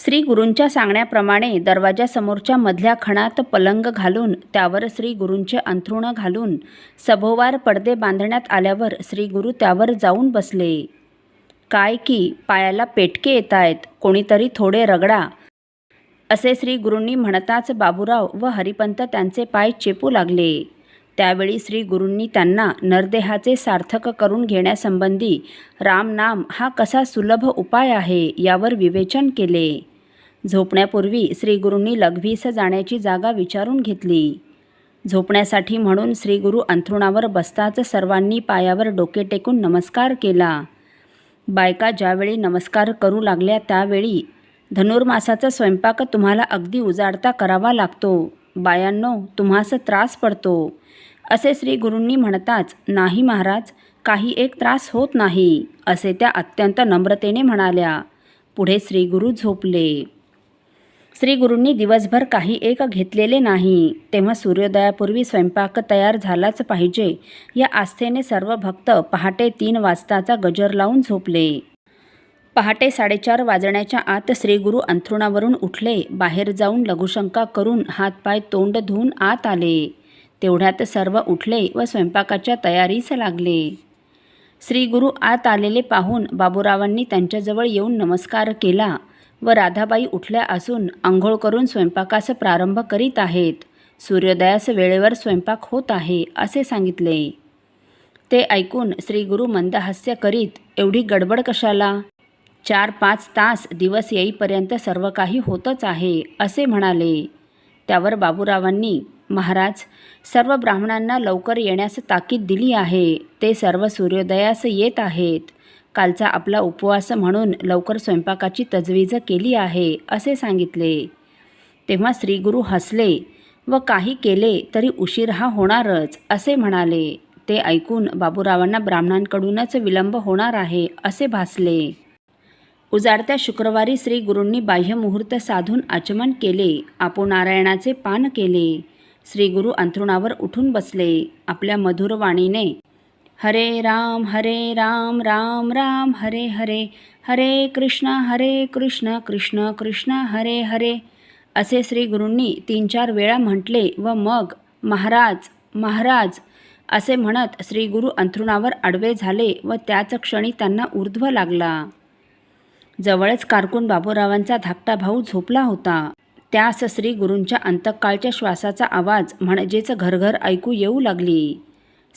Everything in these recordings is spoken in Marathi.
श्री गुरूंच्या सांगण्याप्रमाणे दरवाजासमोरच्या मधल्या खणात पलंग घालून त्यावर श्री गुरूंचे अंथरुणं घालून सभोवार पडदे बांधण्यात आल्यावर श्री गुरु त्यावर जाऊन बसले. काय की पायाला पेटके येत आहेत कोणीतरी थोडे रगडा. असे श्री गुरूंनी म्हणताच बाबूराव व हरिपंत त्यांचे पाय चेपू लागले. त्यावेळी श्री गुरूंनी त्यांना नरदेहाचे सार्थक करून घेण्यासंबंधी रामनाम हा कसा सुलभ उपाय आहे यावर विवेचन केले. झोपण्यापूर्वी श्री गुरूंनी लघवीस जाण्याची जागा विचारून घेतली. झोपण्यासाठी म्हणून श्री गुरु अंथरुणावर बसताच सर्वांनी पायावर डोके टेकून नमस्कार केला. बायका ज्यावेळी नमस्कार करू लागल्या त्यावेळी धनुर्मासाचा स्वयंपाक तुम्हाला अगदी उजाडता करावा लागतो. बायांनो तुम्हास त्रास पडतो. असे श्री गुरूंनी म्हणताच नाही महाराज काही एक त्रास होत नाही असे त्या अत्यंत नम्रतेने म्हणाल्या. पुढे श्रीगुरू झोपले. श्रीगुरूंनी दिवसभर काही एक घेतलेले नाही. तेव्हा सूर्योदयापूर्वी स्वयंपाक तयार झालाच पाहिजे या आस्थेने सर्व भक्त पहाटे तीन वाजताचा गजर लावून झोपले. पहाटे साडेचार वाजण्याच्या आत श्रीगुरू अंथरुणावरून उठले. बाहेर जाऊन लघुशंका करून हातपाय तोंड धुवून आत आले. तेवढ्यात सर्व उठले व स्वयंपाकाच्या तयारीस लागले. श्रीगुरू आत आलेले पाहून बाबूरावांनी त्यांच्याजवळ येऊन नमस्कार केला व राधाबाई उठल्या असून आंघोळ करून स्वयंपाकास प्रारंभ करीत आहेत. सूर्योदयास वेळेवर स्वयंपाक होत आहे असे सांगितले. ते ऐकून श्रीगुरू मंदहास्य करीत एवढी गडबड कशाला? चार पाच तास दिवस येईपर्यंत सर्व काही होतच आहे असे म्हणाले. त्यावर बाबूरावांनी महाराज सर्व ब्राह्मणांना लवकर येण्यास ताकीद दिली आहे. ते सर्व सूर्योदयास येत आहेत. कालचा आपला उपवास म्हणून लवकर स्वयंपाकाची तजवीज केली आहे असे सांगितले. तेव्हा श्रीगुरू हसले व काही केले तरी उशीर हा होणारच असे म्हणाले. ते ऐकून बाबूरावांना ब्राह्मणांकडूनच विलंब होणार आहे असे भासले. उजाडत्या शुक्रवारी श्री गुरूंनी बाह्यमुहूर्त साधून आचमन केले. आपोनारायणाचे पान केले. श्री गुरु अंथरुणावर उठून बसले आपल्या मधुर वाणीने. हरे राम हरे राम राम राम हरे हरे. हरे कृष्ण हरे कृष्ण कृष्ण कृष्ण हरे हरे. असे श्री गुरूंनी तीन चार वेळा म्हटले व मग महाराज महाराज असे म्हणत श्री गुरु अंथरुणावर आडवे झाले व त्याच क्षणी त्यांना ऊर्ध्व लागला. जवळच कारकून बाबूरावांचा धाकटा भाऊ झोपला होता. त्यास श्री गुरूंच्या अंतकाळच्या श्वासाचा आवाज म्हणजेच घरघर ऐकू येऊ लागली.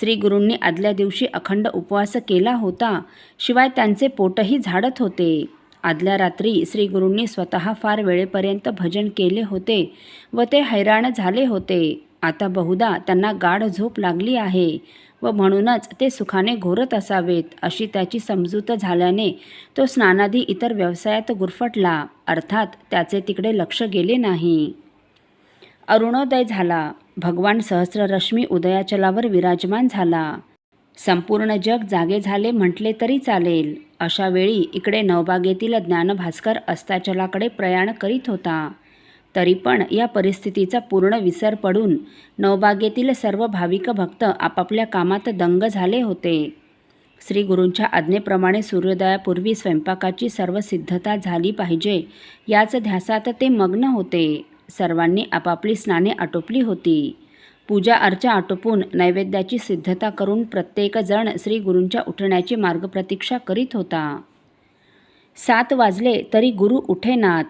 श्री गुरूंनी आदल्या दिवशी अखंड उपवास केला होता शिवाय त्यांचे पोटही झाडत होते. आदल्या रात्री श्री गुरूंनी स्वतः फार वेळेपर्यंत भजन केले होते व ते हैराण झाले होते. आता बहुधा त्यांना गाढ झोप लागली आहे. व म्हणूनच ते सुखाने घोरत असावेत अशी त्याची समजूत झाल्याने तो स्नानादी इतर व्यवसायात गुरफटला अर्थात त्याचे तिकडे लक्ष गेले नाही. अरुणोदय झाला. भगवान सहस्ररश्मी उदयाचलावर विराजमान झाला. संपूर्ण जग जागे झाले म्हटले तरी चालेल. अशा वेळी इकडे नवबागेतील ज्ञानभास्कर अस्ताचलाकडे प्रयाण करीत होता. तरी पण या परिस्थितीचा पूर्ण विसर पडून नवबागेतील सर्व भाविक भक्त आपापल्या कामात दंग झाले होते. श्री गुरूंच्या आज्ञेप्रमाणे सूर्योदयापूर्वी स्वयंपाकाची सर्व सिद्धता झाली पाहिजे याच ध्यासात ते मग्न होते. सर्वांनी आपापली स्नाने आटोपली होती. पूजा अर्चा आटोपून नैवेद्याची सिद्धता करून प्रत्येकजण श्री गुरूंच्या उठण्याची मार्गप्रतीक्षा करीत होता. सात वाजले तरी गुरु उठेनात.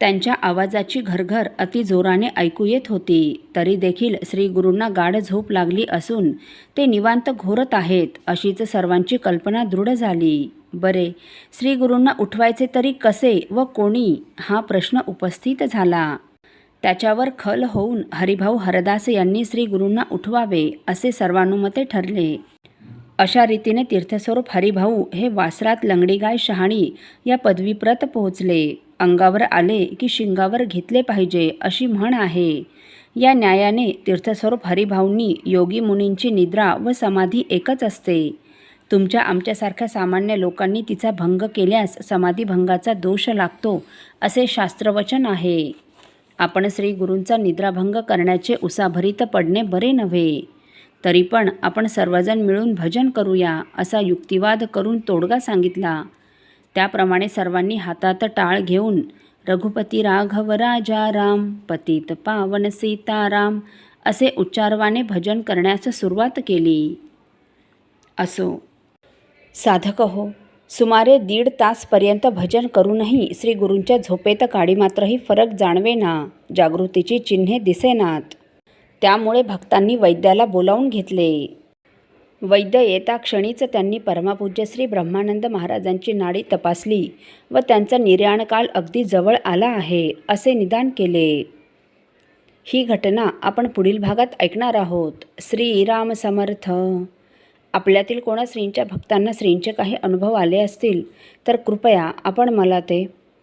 त्यांच्या आवाजाची घरघर अति जोराने ऐकू येत होती. तरी देखील श्री गुरूंना गाढ झोप लागली असून ते निवांत घोरत आहेत अशीच सर्वांची कल्पना दृढ झाली. बरे श्री गुरूंना उठवायचे तरी कसे व कोणी? हा प्रश्न उपस्थित झाला. त्याच्यावर खल होऊन हरिभाऊ हरदास यांनी श्री गुरूंना उठवावे असे सर्वानुमते ठरले. अशा रीतीने तीर्थस्वरूप हरिभाऊ हे वासरात लंगडीगाय शहाणी या पदवीप्रत पोहोचले. अंगावर आले की शिंगावर घेतले पाहिजे अशी म्हण आहे. या न्यायाने तीर्थस्वरूप हरिभाऊंनी योगी मुनींची निद्रा व समाधी एकच असते. तुमच्या आमच्यासारख्या सामान्य लोकांनी तिचा भंग केल्यास समाधीभंगाचा दोष लागतो असे शास्त्रवचन आहे. आपण श्री गुरूंचा निद्राभंग करण्याचे उसाभरीत पडणे बरे नव्हे. तरी पण आपण सर्वजण मिळून भजन करूया असा युक्तिवाद करून तोडगा सांगितला. त्याप्रमाणे सर्वांनी हातात टाळ घेऊन रघुपती राघव राजा राम पतित पावन सीताराम असे उच्चारवाने भजन करण्यास सुरुवात केली. असो. साधक हो सुमारे दीड तासपर्यंत भजन करूनही श्री गुरूंच्या झोपेत काडी मात्रही फरक जाणवेना जागृतीची चिन्हे दिसेनात. त्यामुळे भक्तांनी वैद्याला बोलावून घेतले. वैद्य येता क्षणीच त्यांनी परमापूज्य श्री ब्रह्मानंद महाराजांची नाडी तपासली व त्यांचा निर्याणकाल अगदी जवळ आला आहे असे निदान केले. ही घटना आपण पुढील भागात ऐकणार आहोत. श्रीराम समर्थ. आपल्यातील कोणा श्रींच्या भक्तांना श्रींचे काही अनुभव आले असतील तर कृपया आपण मला ते